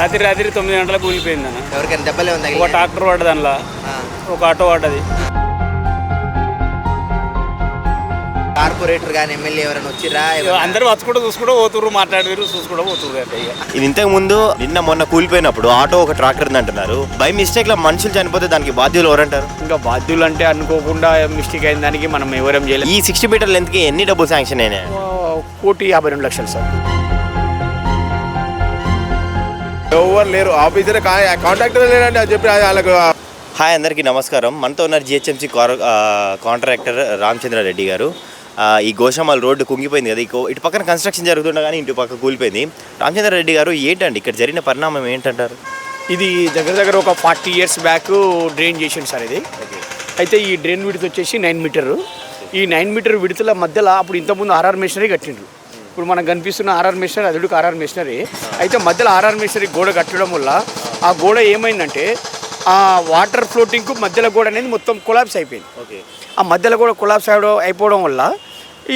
రాత్రి రాత్రి తొమ్మిది గంటలకు కూలిపోయింది అన్న. ఎవరికైనా దెబ్బలే ఉంది ఒక ట్రాక్టర్ పడ్డది అందులో ఒక ఆటో పడ్డది. కార్పొరేటర్ కానీ ఎమ్మెల్యే ఎవరైనా వచ్చిరా అందరూ వచ్చుకుంటూ చూసుకుంటూ పోతుర్రు మాట్లాడారు చూసుకుంటూ ఇక ఇది ఇంతకు ముందు నిన్న మొన్న కూలిపోయినప్పుడు ఆటో ఒక ట్రాక్టర్ ఉంది అంటున్నారు. బై మిస్టేక్లో మనుషులు చనిపోతే దానికి బాధ్యులు ఎవరంటారు? ఇంకా బాధ్యులు అంటే అనుకోకుండా మిస్టేక్ అయిన దానికి మనం ఎవరేం చేయలేదు ఈ సిక్స్టీ మీటర్ లెంత్కి ఎన్ని డబ్బులు శాంక్షన్ అయినాయి? కోటి యాభై రెండు లక్షలు సార్. ఎవరు లేరు. ఆఫీసర్ కాంట్రాక్టర్ లేరండి అది చెప్పి వాళ్ళకు హాయ్ అందరికీ నమస్కారం. మనతో ఉన్నారు జిహెచ్ఎంసీ కాంట్రాక్టర్ రామచంద్రారెడ్డి గారు. ఆ, ఈ గోషామాల్ రోడ్డు కుంగిపోయింది కదా ఇకో- ఇటు పక్కన కన్స్ట్రక్షన్ జరుగుతుండగానే ఇంటి పక్క కూలిపోయింది. రామచంద్రారెడ్డి గారు ఏంటండి ఇక్కడ జరిగిన పరిణామం ఏంటంటారు? ఇది దగ్గర దగ్గర ఒక ఫార్టీ ఇయర్స్ బ్యాక్ డ్రైన్ చేసిండు సార్ ఇది. అయితే ఈ డ్రైన్ విడత వచ్చేసి నైన్ మీటర్. ఈ నైన్ మీటర్ విడతల మధ్యలో అప్పుడు ఇంతకుముందు ఆర్ఆర్ మిషనరీ కట్టిండ్రు. ఇప్పుడు మనకు కనిపిస్తున్న ఆర్ఆర్ మిషనరీ అదుడికి ఆర్ఆర్ మిషనరీ. అయితే మధ్యలో ఆర్ఆర్ మిషనరీ గోడ కట్టడం వల్ల ఆ గోడ ఏమైందంటే ఆ వాటర్ ఫ్లోటింగ్కు మధ్యలో గోడ అనేది మొత్తం కొలాప్స్ అయిపోయింది. ఓకే. ఆ మధ్యలో కూడా అవడం అయిపోవడం వల్ల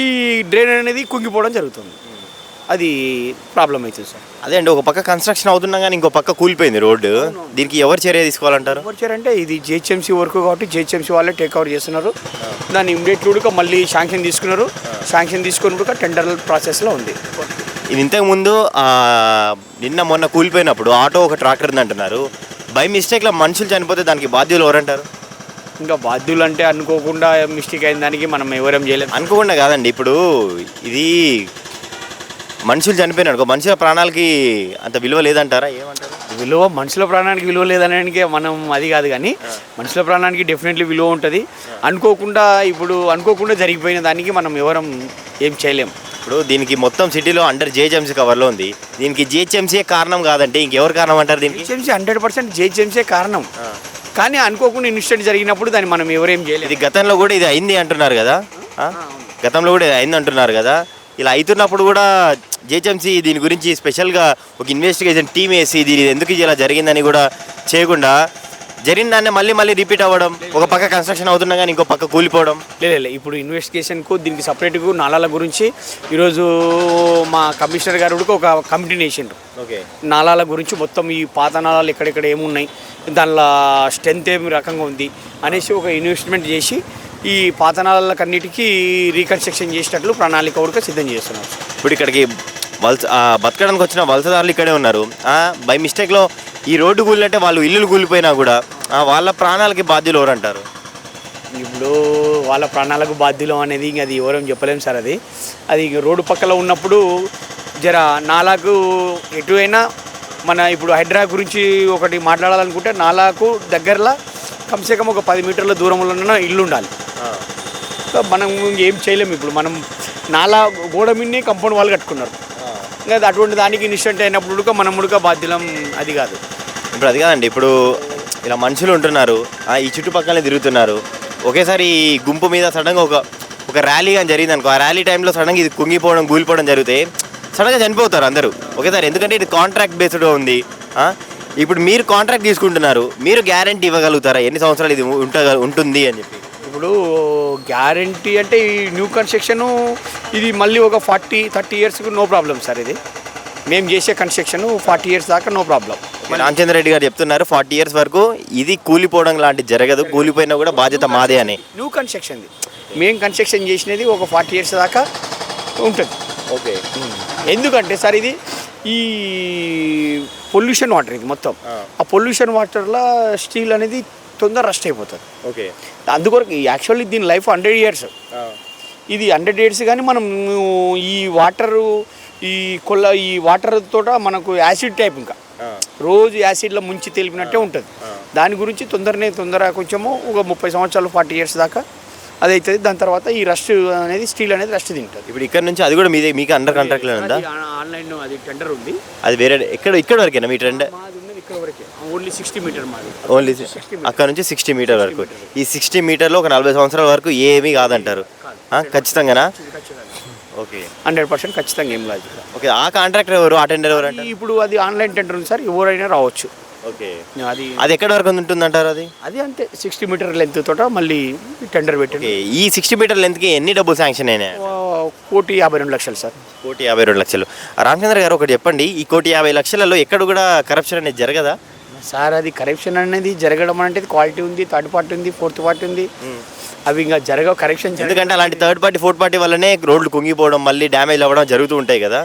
ఈ డ్రైన్ అనేది కుంగిపోవడం జరుగుతుంది. అది ప్రాబ్లం అవుతుంది సార్ అదే అండి ఒక పక్క కన్స్ట్రక్షన్ అవుతున్నా కానీ ఇంకో పక్క కూలిపోయింది రోడ్డు. దీనికి ఎవరు చర్య తీసుకోవాలంటారు? వచ్చారంటే ఇది జిహెచ్ఎంసీ వర్క్ కాబట్టి జిహెచ్ఎంసీ వాళ్ళే టేక్ ఓవర్ చేస్తున్నారు. దాన్ని ఇమ్మీడియట్లీ కూడా మళ్ళీ శాంక్షన్ తీసుకున్నారు. శాంక్షన్ తీసుకొని కూడా టెండర్ ప్రాసెస్లో ఉంది. ఇది ఇంతకు ముందు నిన్న మొన్న కూలిపోయినప్పుడు ఆటో ఒక ట్రాక్టర్ ఉంది అంటున్నారు. బై మిస్టేక్లో మనుషులు చనిపోతే దానికి బాధ్యులు ఎవరంటారు? ఇంకా బాధ్యులు అంటే అనుకోకుండా మిస్టేక్ అయిన దానికి మనం ఎవరేం చేయలేం. అనుకోకుండా కాదండి ఇప్పుడు ఇది మనుషులు చనిపోయినారు. అనుకో మనుషుల ప్రాణాలకి అంత విలువ లేదంటారా? ఏమంటారు? విలువ మనుషుల ప్రాణానికి విలువ లేదనడానికి మనం అది కాదు కానీ మనుషుల ప్రాణానికి డెఫినెట్లీ విలువ ఉంటుంది. అనుకోకుండా ఇప్పుడు అనుకోకుండా జరిగిపోయిన దానికి మనం ఎవరం ఏం చేయలేం. ఇప్పుడు దీనికి మొత్తం సిటీలో అండర్ జిహెచ్ఎంసీ కవర్లో ఉంది. దీనికి జిహెచ్ఎంసీ కారణం కాదంటే ఇంకెవరు కారణం అంటారు దీనికి? జిహెచ్ఎంసీ హండ్రెడ్ పర్సెంట్ జిహెచ్ఎంసీ కారణం. కానీ అనుకోకుండా ఇన్సిడెంట్ జరిగినప్పుడు దాన్ని మనం ఎవరేం చేయలేం. ఇది గతంలో కూడా ఇది అయింది అంటున్నారు కదా? గతంలో కూడా ఇది అయింది అంటున్నారు కదా? ఇలా అవుతున్నప్పుడు కూడా జిహెచ్ఎంసీ దీని గురించి స్పెషల్గా ఒక ఇన్వెస్టిగేషన్ టీం వేసి దీని ఎందుకు ఇలా జరిగిందని కూడా చేయకుండా జరిగిన దాన్ని మళ్ళీ మళ్ళీ రిపీట్ అవ్వడం ఒక పక్క కన్స్ట్రక్షన్ అవుతున్నా కానీ ఇంకో పక్క కూలిపోవడం. లేదు లేదు ఇప్పుడు ఇన్వెస్టిగేషన్కు దీనికి సపరేట్గా నాలాల గురించి ఈరోజు మా కమిషనర్ గారు కూడా ఒక కమిటీని వేసిండ్రు. ఓకే. నాలాల గురించి మొత్తం ఈ పాత నాళాలు ఎక్కడెక్కడ ఏమున్నాయి దానిలో స్ట్రెంత్ ఏమి రకంగా ఉంది అనేసి ఒక ఇన్వెస్ట్మెంట్ చేసి ఈ పాత నాళాలకన్నిటికీ రీకన్స్ట్రక్షన్ చేసేటట్లు ప్రణాళిక కూడా సిద్ధం చేస్తున్నారు. ఇప్పుడు ఇక్కడికి వలస బతకడానికి వచ్చిన వలసదారులు ఇక్కడే ఉన్నారు. బై మిస్టేక్లో ఈ రోడ్డు కూలినట్టే వాళ్ళు ఇల్లులు కూలిపోయినా కూడా వాళ్ళ ప్రాణాలకి బాధ్యులు ఎవరు అంటారు ఇప్పుడు వాళ్ళ ప్రాణాలకు బాధ్యులం అనేది ఇంక అది ఎవరేం చెప్పలేం సార్ అది. అది రోడ్డు పక్కల ఉన్నప్పుడు జర నాలాకు ఎటు అయినా మన ఇప్పుడు హైడ్రా గురించి ఒకటి మాట్లాడాలనుకుంటే నాలాకు దగ్గరలో కమ్సే కమ్ ఒక పది మీటర్ల దూరంలో ఇల్లు ఉండాలి సో మనం ఏం చేయలేము ఇప్పుడు. మనం నాలా గోడ మిన్నే కంపౌండ్ వాళ్ళు కట్టుకున్నారు. ఇంకా అది అటువంటి దానికి ఇన్సిడెంట్ అయినప్పుడు ఉడుక మనం ఉడక బాధ్యులం అది కాదు. ఇప్పుడు అది కాదండి. ఇప్పుడు ఇలా మనుషులు ఉంటున్నారు ఈ చుట్టుపక్కల తిరుగుతున్నారు. ఒకేసారి ఈ గుంపు మీద సడన్గా ఒక ఒక ర్యాలీ కానీ జరిగింది అనుకో ఆ ర్యాలీ టైంలో సడన్గా ఇది కుంగిపోవడం కూలిపోవడం జరిగితే సడన్గా చనిపోతారు అందరూ. ఒకేసారి ఎందుకంటే ఇది కాంట్రాక్ట్ బేస్డ్గా ఉంది. ఇప్పుడు మీరు కాంట్రాక్ట్ తీసుకుంటున్నారు మీరు గ్యారంటీ ఇవ్వగలుగుతారా? ఎన్ని సంవత్సరాలు ఇది ఉంట ఉంటుంది అని చెప్పి. ఇప్పుడు గ్యారంటీ అంటే ఈ న్యూ కన్స్ట్రక్షన్ ఇది మళ్ళీ ఒక ఫార్టీ థర్టీ ఇయర్స్కి నో ప్రాబ్లం సార్ ఇది. మేము చేసే కన్స్ట్రక్షన్ ఫార్టీ ఇయర్స్ దాకా నో ప్రాబ్లం రామచంద్ర రెడ్డి గారు చెప్తున్నారు ఫార్టీ ఇయర్స్ వరకు ఇది కూలిపోవడం లాంటిది జరగదు కూలిపోయినా కూడా బాధ్యత మాదే అని. న్యూ కన్స్ట్రక్షన్ మేము కన్స్ట్రక్షన్ చేసినది ఒక ఫార్టీ ఇయర్స్ దాకా ఉంటుంది. ఓకే. ఎందుకంటే సార్ ఇది ఈ పొల్యూషన్ వాటర్ ఇది మొత్తం. ఆ పొల్యూషన్ వాటర్లో స్టీల్ అనేది తొందర రస్ట్ అయిపోతుంది ఓకే. అందుకొరకు యాక్చువల్లీ దీని లైఫ్ హండ్రెడ్ ఇయర్స్ ఇది హండ్రెడ్ ఇయర్స్ కానీ మనం ఈ వాటర్ ఈ కొల్ల ఈ వాటర్ తోట మనకు యాసిడ్ టైప్ ఇంకా. రోజు యాసిడ్లో ముంచి తెలిపినట్టే ఉంటుంది. దాని గురించి తొందరనే తొందర కొంచెము ఒక ముప్పై సంవత్సరాలు ఫార్టీ ఇయర్స్ దాకా అది అవుతుంది దాని తర్వాత ఈ రస్ట్ అనేది స్టీల్ అనేది రస్ట్ తింటుంది. ఇప్పుడు ఇక్కడ నుంచి అది కూడా మీదే మీకు అండర్ ఉందా? అది ఆన్లైన్ అది టెండర్ ఉంది. అది వేరే ఎక్కడ ఇక్కడ వరకేనా మీ ఉన్నది ఇక్కడ వరకే ఓన్లీ సిక్స్టీ మీటర్ మాది. ఓన్లీ అక్కడ నుంచి సిక్స్టీ మీటర్ వరకు. ఈ సిక్స్టీ మీటర్లో ఒక నలభై సంవత్సరాల వరకు ఏమీ కాదంటారు? ఖచ్చితంగానా? ఓకే. హండ్రెడ్ పర్సెంట్ ఖచ్చితంగా ఏం లేదు. ఓకే ఆ కాంట్రాక్టర్ ఎవరు? ఆ టెండర్ ఎవరు ఇప్పుడు అది ఆన్లైన్ టెండర్ ఉంది సార్ ఎవరైనా రావచ్చు. ఓకే. అది అది ఎక్కడ వరకు ఉంటుందంటారు అది? అది అంతే సిక్స్టీ మీటర్ లెంత్ తోట మళ్ళీ టెండర్ పెట్టి ఈ సిక్స్టీ మీటర్ లెంత్కి ఎన్ని డబ్బులు శాంక్షన్ అయినాయి? కోటి యాభై రెండు లక్షలు సార్. కోటి యాభై రెండు లక్షలు. రామచంద్ర గారు ఒకటి చెప్పండి ఈ కోటి యాభై లక్షలలో ఎక్కడ కూడా కరప్షన్ అనేది జరగదా? సార్ అది కరెక్షన్ అనేది జరగడం అంటే క్వాలిటీ ఉంది థర్డ్ పార్టీ ఉంది ఫోర్త్ పార్టీ ఉంది. అవి ఇంకా జరగవు కరెక్షన్ ఎందుకంటే అలాంటి థర్డ్ పార్టీ ఫోర్త్ పార్టీ వల్లనే రోడ్లు కుంగిపోవడం మళ్ళీ డ్యామేజ్ అవ్వడం జరుగుతూ ఉంటాయి కదా.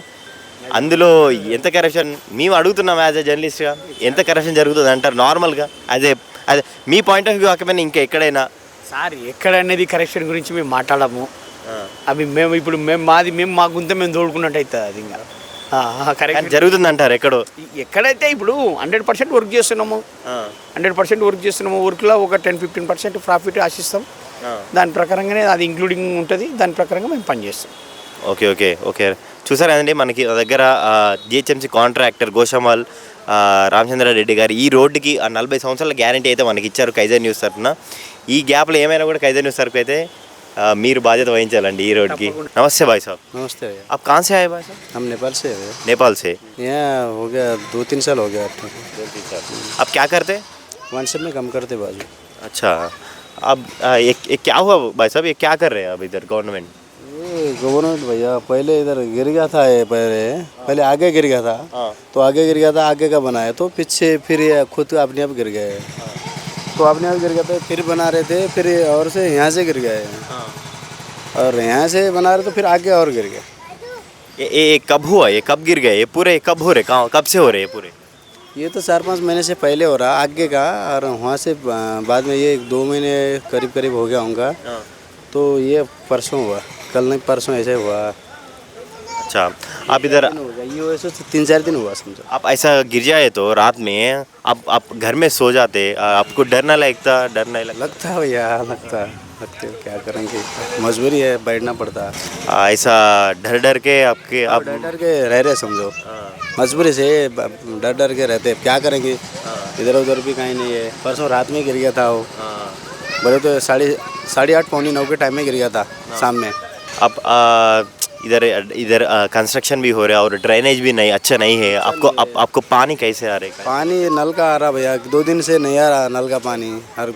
అందులో ఎంత కరప్షన్ మేము అడుగుతున్నాం యాజ్ ఎ జర్నలిస్ట్గా ఎంత కరప్షన్ జరుగుతుంది అంటారు నార్మల్గా అదే అదే మీ పాయింట్ ఆఫ్ వ్యూ కాకపోయినా ఇంకా ఎక్కడైనా? సార్ ఎక్కడ అనేది కరెక్షన్ గురించి మేము మాట్లాడము. అవి మేము ఇప్పుడు మేము మాది మేము మా గుంత మేము తోడుకున్నట్టు అవుతుంది అది ఇంకా. కరెక్ట్ జరుగుతుంది అంటారు ఎక్కడో? ఎక్కడైతే ఇప్పుడు హండ్రెడ్ పర్సెంట్ వర్క్ చేస్తున్నాము హండ్రెడ్ పర్సెంట్ వర్క్ చేస్తున్నాము వర్క్లో ఒక టెన్ ఫిఫ్టీన్ పర్సెంట్ ప్రాఫిట్ ఆశిస్తాం. దాని ప్రకారంగానే అది ఇంక్లూడింగ్ ఉంటుంది దాని ప్రకారంగా మేము పనిచేస్తాం ఓకే ఓకే ఓకే. చూసారా కదండి మనకి దగ్గర జిహెచ్ఎంసీ కాంట్రాక్టర్ గోషమాల్ రామచంద్రారెడ్డి గారు ఈ రోడ్డుకి ఆ నలభై సంవత్సరాల గ్యారంటీ అయితే మనకి ఇచ్చారు కైజర్ న్యూస్ తరఫున. ఈ గ్యాప్లో ఏమైనా కూడా కైజర్ న్యూస్ తరఫు అయితే మీరు బాధ్యత వహించాలండి ఈ రోడ్కి నమస్తే భాయ్ సాబ్ नमस्ते भैया आप कहाँ से आए भाई साहब हम नेपाल से है भैया नेपाल से यहाँ हो गया दो तीन साल हो गया आप क्या करते हैं वन से में कम करते बाजू अच्छा अब आ, ये, ये क्या हुआ भाई साहब ये क्या कर रहे हैं अब इधर गवर्नमेंट ये गवर्नमेंट भैया पहले इधर गिर गया था ये पहले पहले आगे गिर गया था हाँ। तो आगे गिर गया था आगे का बनाया तो पीछे फिर ये खुद अपने आप गिर गए तो अपने आप गिर गया था फिर बना रहे थे फिर और से यहाँ से गिर गए। हाँ। और यहाँ से बना रहे तो फिर आगे और गिर गए। ये, ये ये कब हुआ? ये कब गिर गए ये पूरे कब हो रहे? कहाँ कब से हो रहे ये पूरे? ये तो चार पाँच महीने से पहले हो रहा आगे का और वहाँ से बाद में ये दो महीने करीब करीब हो गया होगा। तो ये परसों हुआ कल नहीं परसों ऐसे हुआ। अच्छा आप इधर हो ये वैसे तो तीन चार दिन हुआ समझो। आप ऐसा गिर जाए तो रात में आप आप घर में सो जाते आपको डर ना लगता डर नहीं लगता लगता है भैया लगता लगते हो क्या करेंगे मजबूरी है बैठना पड़ता है। ऐसा डर डर के आपके आप डर डर के रह रहे समझो। मजबूरी से डर डर के रहते क्या करेंगे इधर उधर भी कहीं नहीं है। परसों रात में गिर गया था वो। बोले तो साढ़े साढ़े आठ पौनी नौ के टाइम में गिर गया था शाम में। आप आ, इधर इधर कंस्ट्रक्शन भी हो रहा है और ड्रेनेज भी नहीं अच्छा नहीं है। आपको आप, आपको पानी कैसे आ रहा है? पानी नल का आ रहा भैया। दो दिन से नहीं आ रहा नल का पानी। हर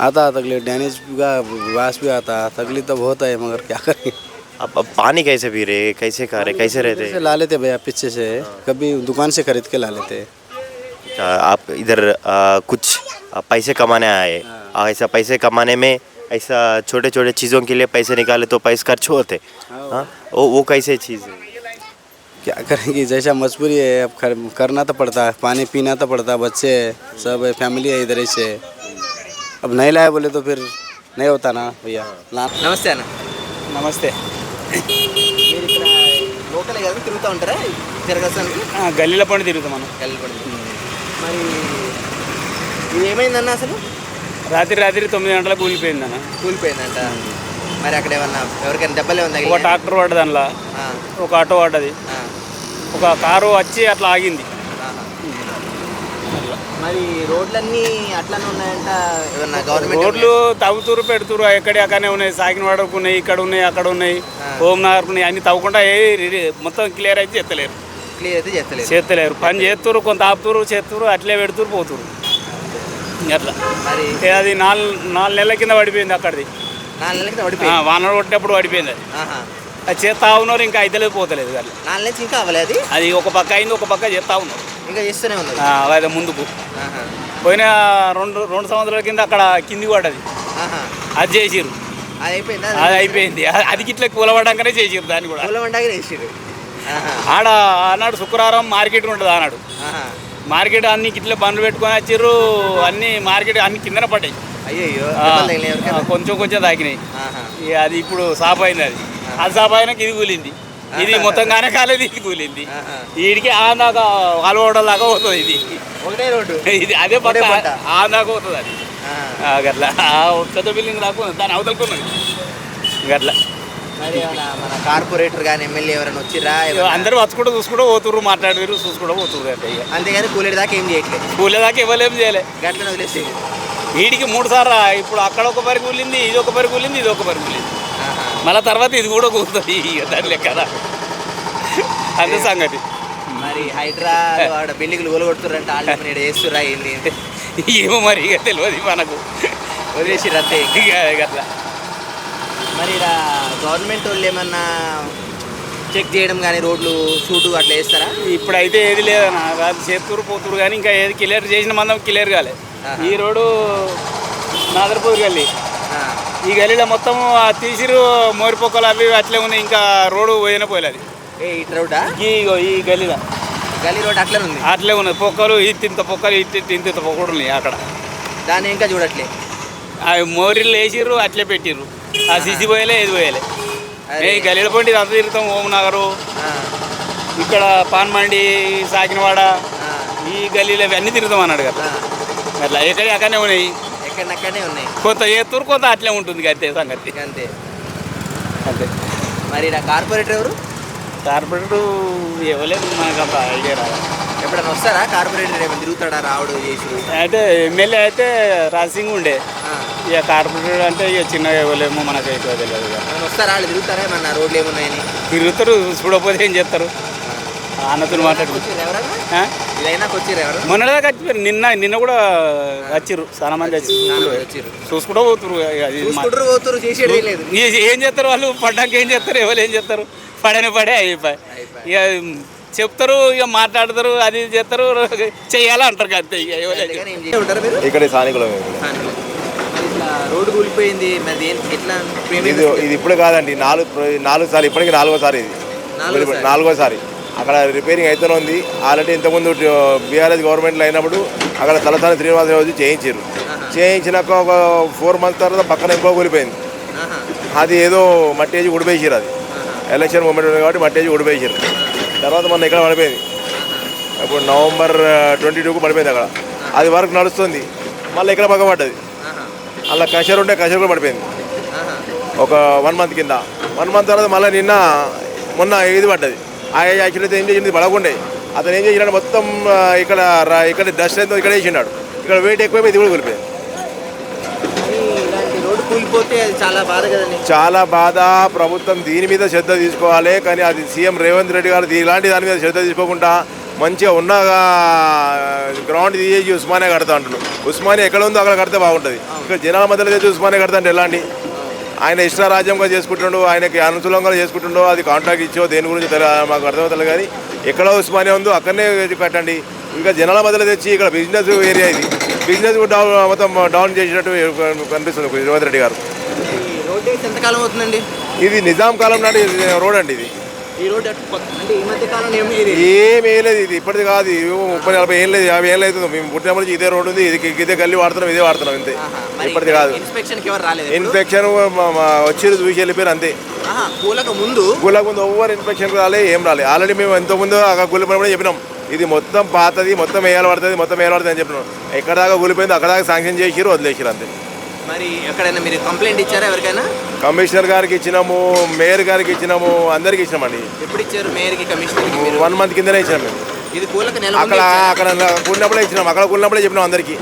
आता तकलीफ़ डैमेज का वास भी आता। तकलीफ़ तो बहुत है मगर क्या करें? आप अब पानी कैसे पी रहे? कैसे खा रहे? कैसे रहते? ला लेते भैया पीछे से? कभी दुकान से खरीद के ला लेते। आप इधर कुछ पैसे कमाने आए। आ, ऐसा पैसे कमाने में ऐसा छोटे छोटे चीज़ों के लिए पैसे निकाले तो पैसे खर्च होते हाँ वो वो कैसे चीज़ है क्या करेंगे जैसा मजबूरी है अब कर, करना तो पड़ता है पानी पीना तो पड़ता है बच्चे है, सब है फैमिली है इधर ही से अब नहीं लाए बोले तो फिर नहीं होता ना भैया ला నమస్తే అన్న నమస్తే మీరు ఇక్కడ లోకల్ కదా తిరుగుతూ ఉంటారా తిరగడానికి గల్లీల పండు తిరుగుతాం మనం కలిపడి మరి ఇది ఏమైందన్న అసలు రాత్రి రాత్రి తొమ్మిది గంటలకు కూలిపోయిందన్న కూలిపోయిందంట. మరి అక్కడ ఏమన్నా ఎవరికైనా దెబ్బలు ఏమన్నా ఒక? ట్రాక్టర్ పడ్డది అందులో. ఒక ఆటో పడ్డది. ఒక కారు వచ్చి అట్లా ఆగింది. మరి రోడ్లన్నీ అట్లానే ఉన్నాయంట? ఏమన్నా గవర్నమెంట్ రోడ్లు తవ్వుతూరు పెడుతురు ఎక్కడి అక్కడనే ఉన్నాయి. సాగిన వాడకు ఉన్నాయి ఇక్కడ ఉన్నాయి అక్కడ ఉన్నాయి. హోమ్ నగర్ ఉన్నాయి. అన్ని తవ్వకుండా ఏ మొత్తం క్లియర్ అయితే చేస్తలేరు. క్లియర్ అయితే చేస్తలేదు చేస్తలేరు. పని చేస్తురు కొంత ఆపుతురు చేస్తురు అట్లే పెడుతురు పోతురు. అట్లా. మరి అది నాలుగు నాలుగు నెలల కింద పడిపోయింది అక్కడిది. నాలుగు నెలలకి ఆ, పడిపోయింది? వానలు కొట్టినప్పుడు పడిపోయింది అది. అది చేస్తా ఉన్నారు ఇంకా అయితలేదు పోతలేదు అట్లా నాలుగు నెలలు ఇంకా అవ్వలేదు అది? అది ఒక పక్క అయింది ఒక పక్క చేస్తా ఉన్నారు. ఇంకా చేస్తూనే అది ముందుకు. పోయిన రెండు రెండు సంవత్సరాల కింద అక్కడ కింది పడ్డది. అది చేసిర్రు. అది అయిపోయిందా? అది అయిపోయింది. అది- అది ఇట్లా కూలబడ్డాకనే చేసిర్రు దాన్ని కూడా. ఆడ ఆనాడు శుక్రవారం మార్కెట్ ఉంటుంది ఆనాడు. మార్కెట్ అన్ని ఇట్లా బండ్లు పెట్టుకొని వచ్చిర్రు అన్ని మార్కెట్ అన్ని కిందన పడ్డాయి. అయ్యో? కొంచెం కొంచెం తాకినాయి. అది ఇప్పుడు సాప్ అయింది అది. అది సాప్ అయినాక ఇది కూలింది. ఇది మొత్తంగానే కాలేదు ఇది కూలింది. వీడికి ఆ దాకా అలవడం దాకా పోతుంది ఇది. ఒకటే రోడ్డు. ఇది అదే పక్క ఒకటే పంట. ఆ దాకా పోతుంది అది. గట్ల. పెద్ద బిల్డింగ్ దాకా. దాని అవతలకున్నది. గట్ల. మరి మన కార్పొరేటర్ కానీ ఎమ్మెల్యే ఎవరైనా వచ్చిరా అందరూ వచ్చుకుంటూ చూసుకుంటూ పోతుర్రు మాట్లాడుతురు చూసుకుంటూ ఇక అంతేగాని కూలేడు దాకా ఏం చేయట్లేదు కూలే దాకా ఇవ్వలేం చేయలే. గట్లనే వదిలేసి వీడికి మూడు సార్లు ఇప్పుడు అక్కడ ఒక పరి కూలింది ఇది ఒక పరి కూలింది ఇది ఒక పరి కూలింది మళ్ళీ తర్వాత ఇది కూడా కూలుతుంది ఇక దాని లెక్క అంతే సంగతి. మరి హైడ్రా ఆడ బిల్డింగ్లు కొలుగొడుతుర్రంట వాళ్ళు ఏమైనా ఈడ చేస్తుర్రా ఏంది? ఏమో మరి ఇక తెలియదు మనకు. వదిలేసిర్రు అంతే. ఇక అట్లా. మరి ఈడ గవర్నమెంట్ వాళ్ళు ఏమన్నా చెక్ చేయడం కానీ రోడ్లు షూటు అట్లా వేస్తారా ఇప్పుడైతే ఏది లేదన్న. అది చేతురు పోతురు కానీ ఇంకా ఏది క్లియర్ చేసిన మందం క్లియర్ కాలే. ఈ రోడ్డు నాదర్పూర్ గల్లీ. ఈ గల్లీలో మొత్తం ఆ తీసిరు మోరిపోకలు అవి అట్లే ఉన్నాయి. ఇంకా రోడ్డు పోయిన పోయలేదు ఏ ఇటు రోడ్డా? ఈ ఇగో ఈ గల్లీలో. గల్లీ రోడ్ అట్లనే ఉంది? అట్లే ఉన్నాయి పొక్కలు ఇంత పొక్కలు ఇంత పొక్కలు ఉన్నాయి అక్కడ. దాన్ని ఇంకా చూడట్లే. అవి మోరీలు వేసిర్రు అట్లే పెట్టిర్రు. ఆ సిసి పోయలే ఏది పోయలే. ఈ గల్లీల పండి అంత తిరుగుతాం ఓం నగరు. ఇక్కడ పాన్ మండి సాకినవాడ ఈ గల్లీలో అన్నీ తిరుగుతాం అన్నాడు కదా. అట్లా ఎక్కడ అక్కడనే ఉన్నాయి. ఎక్కడనక్కడనే ఉన్నాయి. కొంత ఏతూరు కొంత అట్లే ఉంటుంది అంతే సంగతి. అంతే అంతే. మరి నా కార్పొరేటర్ ఎవరు? కార్పొరేటర్ ఇవ్వలేదు మనకు అంత ఐడియా రాదు ఎప్పుడైనా వస్తారా? కార్పొరేటర్ ఏమైనా తిరుగుతాడా? రావడు చేసుడు అయితే ఎమ్మెల్యే అయితే రాజసింగ్ ఉండే. ఇక కార్పొరేటర్ అంటే ఇక చిన్నగా ఇవ్వలేమో మనకు ఎక్కువ తెలియదు వస్తారా? వాళ్ళు తిరుగుతారా? ఏమన్నా రోడ్లు ఏమున్నాయని? తిరుగుతారు చూడకపోతే ఏం చేస్తారు? అన్నతో మాట్లాడు వచ్చిర్రు ఎవరన్నా? ఇదైనా వచ్చిర్రు ఎవరు మొన్నదాకా వచ్చిపోయారు నిన్న నిన్న కూడా వచ్చిర్రు చాలా మంది వచ్చి చూసుకుంటూ పోతురు ఏం చేస్తారు వాళ్ళు? పడ్డాక ఏం చేస్తారు? ఎవరు ఏం చేస్తారు? పడని పడే అయిపోయి. ఇక చెప్తారు ఇక మాట్లాడతారు అది ఇది చేస్తారు చెయ్యాలా అంటారు అంతే ఇక్కడ ఇట్లా రోడ్డు కూలిపోయింది ఇది ఇది ఇప్పుడు కాదండి నాలుగు నాలుగు సార్లు ఇప్పటికి నాలుగోసారి ఇది. నాలుగోసారి. అక్కడ రిపేరింగ్ అయితేనే ఉంది. ఆల్రెడీ ఇంతకుముందు బీఆర్ఎస్ గవర్నమెంట్లో అయినప్పుడు అక్కడ తలసాని శ్రీనివాసరావు చేయించారు. చేయించినాక ఒక ఫోర్ మంత్స్ తర్వాత పక్కన ఇంకో కూలిపోయింది. అది ఏదో మట్టేసి ఉడిపేసారు అది. ఎలక్షన్ మూమెంట్ ఉంది కాబట్టి మట్టేసి ఉడిపేసారు తర్వాత మొన్న ఇక్కడ పడిపోయింది. ఇప్పుడు నవంబర్ ట్వంటీ టూకు పడిపోయింది అక్కడ. అది వరకు నడుస్తుంది. మళ్ళీ ఇక్కడ పక్క పడ్డది. అలా కషర్ ఉంటే కషర్ కూడా పడిపోయింది. ఒక వన్ మంత్ కింద. వన్ మంత్ తర్వాత మళ్ళీ నిన్న మొన్న ఇది పడ్డది. ఆ యాక్చువల్లీ ఏం చేసింది? పడకుండే. అతను ఏం చేసినాడు మొత్తం ఇక్కడ ఇక్కడ డస్ట్ అయితే ఇక్కడ వేసినాడు ఇక్కడ వెయిట్ ఎక్కువైపోయి ఇది కూడా కూలిపోయింది. అది చాలా బాధ కదండి. చాలా బాధ. ప్రభుత్వం దీని మీద శ్రద్ధ తీసుకోవాలి. కానీ అది సీఎం రేవంత్ రెడ్డి గారు ఇలాంటి దాని మీద శ్రద్ధ తీసుకోకుండా మంచిగా ఉన్న గ్రౌండ్ తీసేసి ఉస్మానియా కడతా అంటున్నాడు ఉస్మానియా ఎక్కడ ఉందో అక్కడ కడితే బాగుంటుంది. ఇక్కడ జనాల మధ్యలో తెచ్చి ఉస్మానియా కడతా అంటే ఎలాంటి? ఆయన ఇష్ట రాజ్యంగా చేసుకుంటుండో ఆయనకి అనుకూలంగా చేసుకుంటుండో అది కాంట్రాక్ట్ ఇచ్చో దేని గురించి మాకు అర్థమవుతుంది కానీ ఎక్కడ ఉస్మానియా ఉందో అక్కడనే కట్టండి. ఇంకా జనాల మధ్యలో తెచ్చి ఇక్కడ బిజినెస్ ఏరియా ఇది. బిజినెస్ డౌన్ మొత్తం డౌన్ చేసినట్టు కనిపిస్తుంది రేవంత్ రెడ్డి గారు. ఎంతకాలం అవుతుందండి? ఇది నిజాం కాలం నాటి రోడ్ అండి ఇది. ఏం వేయలేదు ఇది. ఇప్పటిది కాదు ముప్పై నలభై ఏం లేదు యాభై ఏళ్ళు అవుతుంది. మేము పుట్టినప్పటి నుంచి ఇదే రోడ్ ఉంది ఇది ఇదే గల్లీ వాడుతున్నాం ఇదే వాడుతున్నాం అంతే. ఇప్పటిది కాదు? ఇన్ఫెక్షన్ వచ్చి చూసి వెళ్ళిపోయారు అంతే. కూలక ముందు? గుళ్ళ ముందు ఓవర్ ఇన్ఫెక్షన్ రాలే ఏం రాలే. ఆల్రెడీ మేము ఎంతో ముందు గుళ్ళ పడిపోయి చెప్పినాం. ఇది మొత్తం పాతది మొత్తం వేయాలి పడుతుంది మొత్తం వేయాలి పడుతుంది అని చెప్పినాం ఎక్కడ దాకా కూలిపోయింది అక్కడ దాకా శాంక్షన్ చేసిరు వదిలేసిరు అంతే. మరి ఎక్కడైనా మీరు కంప్లైంట్ ఇచ్చారా ఎవరికైనా? కమిషనర్ గారికి ఇచ్చినాము మేయర్ గారికి ఇచ్చినాము అందరికి ఇచ్చినామండి. ఎప్పుడు ఇచ్చారు మేయర్కి కమిషనర్కి మీరు? వన్ మంత్ కిందనే ఇచ్చినాం మేము. ఇది కూలక నెల ముందు అక్కడ? అక్కడ కూలినప్పుడే ఇచ్చినాం అక్కడ కూలినప్పుడే చెప్పినాం అందరికీ.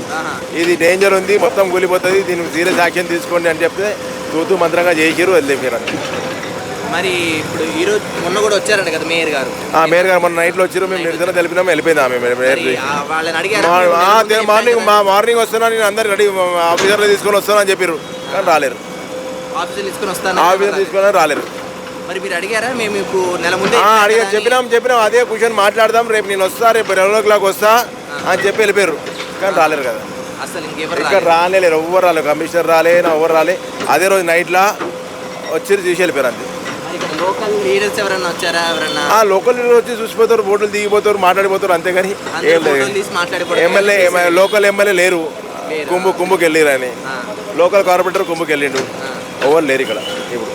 ఇది డేంజర్ ఉంది మొత్తం కూలిపోతుంది దీనికి సీరియస్ యాక్షన్ తీసుకోండి అని చెప్తే తూతూ మంత్రంగా చేసిరు వదిలేసారు అంతే. మరి ఇప్పుడు ఈ రోజు మొన్న కూడా వచ్చారంట కదా మేయర్ గారు. ఆ మేయర్ గారు మొన్న నైట్లో వచ్చారు మేము నిరసన తెలిపినాం వెళ్ళిపోయింది వాళ్ళని అడిగారా? మార్నింగ్ మా మార్నింగ్ వస్తున్నా నేను అందరు రెడీ ఆఫీసర్లో తీసుకొని వస్తాను అని చెప్పారు కానీ రాలేరు. ఆఫీసులు తీసుకొని వస్తాను ఆఫీసర్ తీసుకొని రాలేరు. మరి మీరు అడిగారా? మేము ఇప్పుడు నెల ముందే అడిగారు. చెప్పినాం చెప్పినాం అదే క్వశ్చన్ మాట్లాడదాం రేపు నేను వస్తా రేపు లెవెన్ ఓ క్లాక్ వస్తా అని చెప్పి వెళ్ళిపోయారు కానీ రాలేరు కదా. అసలు ఇక్కడ రాలేదు. రాలేరు ఎవ్వరు రాలేదు కమిషనర్ రాలే నా ఎవరు రాలే. అదే రోజు నైట్లో వచ్చి చూసి వెళ్ళిపోయారు అంతే. లోకల్ లీడర్స్ వచ్చారా? ఆ లోకల్ లీడర్ వచ్చి చూసిపోతారు బోట్లు దిగిపోతారు మాట్లాడిపోతారు అంతేగాని ఏం లేదు. ఎమ్మెల్యే లోకల్ ఎమ్మెల్యే లేరు. కుంభు కుంభుకి వెళ్ళిరు అని ఆ. లోకల్ కార్పొరేటర్ కుంభుకి వెళ్ళిండు ఎవరు లేరు ఇక్కడ ఇప్పుడు.